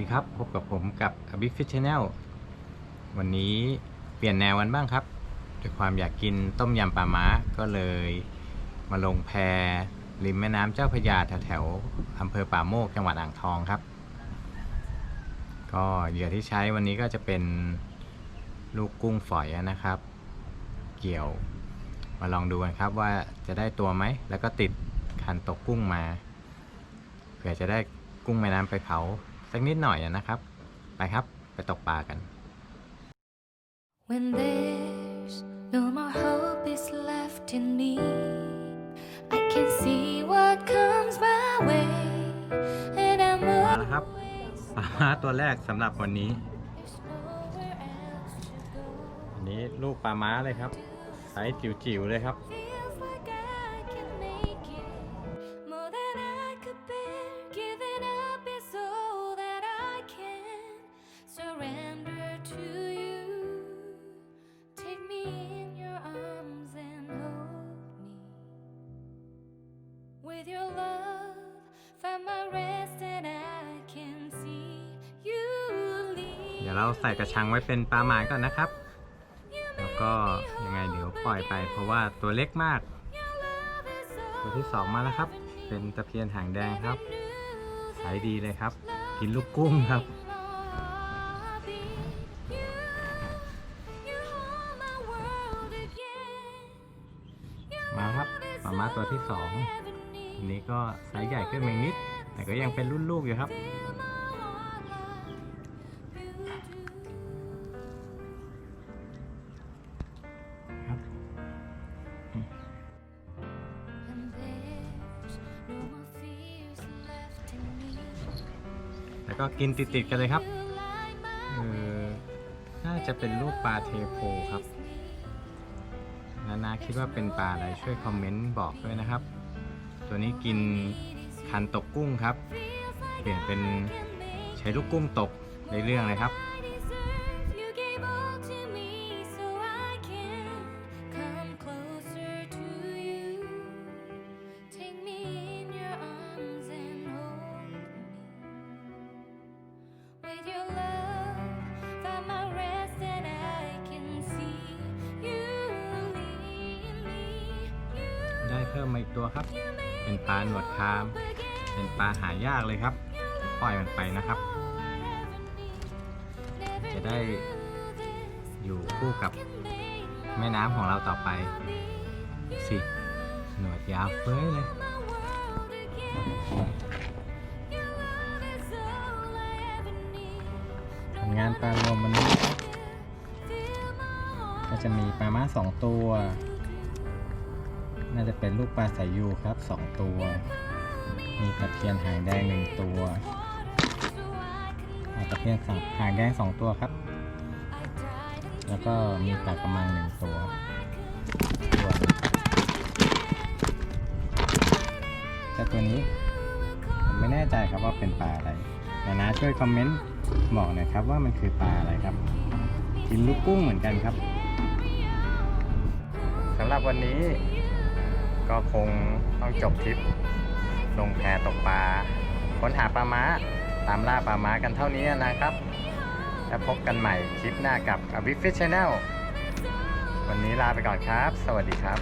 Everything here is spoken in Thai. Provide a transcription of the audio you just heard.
ดีครับ พบกับผมกับ a b i g Fish Channel วันนี้เปลี่ยนแนวกันบ้างครับ ด้วยความอยากกินต้มยำปลาม้าก็เลยมาลงแพริมแม่น้ำเจ้าพระยาแถวๆอำเภอป่าโมกจังหวัดอ่างทองครับ ก็เหยื่อที่ใช้วันนี้ก็จะเป็นลูกกุ้งฝอยนะครับ เกี่ยวมาลองดูกันครับว่าจะได้ตัวไหม แล้วก็ติดคันตกกุ้งมาเผื่อจะได้กุ้งแม่น้ำไปเผา สักนิดหน่อยอะนะครับ ไปครับ ไปตกปลากัน When there's no more hope is left in me, I can see what comes my way, and I'm มาแล้วครับปลาม้าตัวแรกสำหรับวันนี้ There's nowhere else to go. อันนี้ลูกปลาม้าเลยครับไซส์จิ๋วๆเลยครับ your love, find my rest and I can see you lead. เดี๋ยวเราใส่กระชังไว้เป็นปลาหมายก่อนนะครับแล้วก็ยังไงเดี๋ยวปล่อยไป เพราะว่าตัวเล็กมากตัวที่สองมาแล้วครับ เป็นตะเพียนหางแดงครับใช้ดีเลยครับ กินลูกกุ้งครับ มาครับปลาม้าตัวที่สอง อันนี้ก็ไซส์ใหญ่ขึ้นมานิด แต่ก็ยังเป็นรุ่นลูกอยู่ครับครับแล้วก็กินติดๆกันเลยครับเออน่าจะเป็นลูกปลาเทโพครับนานาคิดว่าเป็นปลาอะไรช่วยคอมเมนต์บอกด้วยนะครับ ตัวนี้กินคันตกกุ้งครับ เปลี่ยนเป็นใช้ลูกกุ้งตกในเรื่องเลยครับ ได้เพิ่มมาอีกตัวครับ เป็นปลาหนวดคาม เป็นปลาหายากเลยครับ ปล่อยมันไปนะครับ จะได้อยู่คู่กับแม่น้ำของเราต่อไป สิ หนวดยาวเฟ้ยเลยผลงานปลารวมวันนี้ก็จะมีปลาม้าสองตัว น่าจะเป็นลูกปลาสายยูครับสองตัว มีตะเพียนหางแดงหนึ่งตัวอ่าตะเพียนสองหางแดงสองตัวครับ แล้วก็มีปลากระมังหนึ่งตัวส่วจ้าตัวนี้ผมไม่แน่ใจครับว่าเป็นปลาอะไรนานาช่วยคอมเมนต์บอกหน่อยครับว่ามันคือปลาอะไรครับ กินลูกกุ้งเหมือนกันครับสำหรับวันนี้ ก็คงต้องจบทริปลงแพตกปลาค้นหาปลาม้าตามล่าปลาม้ากันเท่านี้นะครับ แล้วพบกันใหม่คลิปหน้ากับ a b i f i s h Channel วันนี้ลาไปก่อนครับ สวัสดีครับ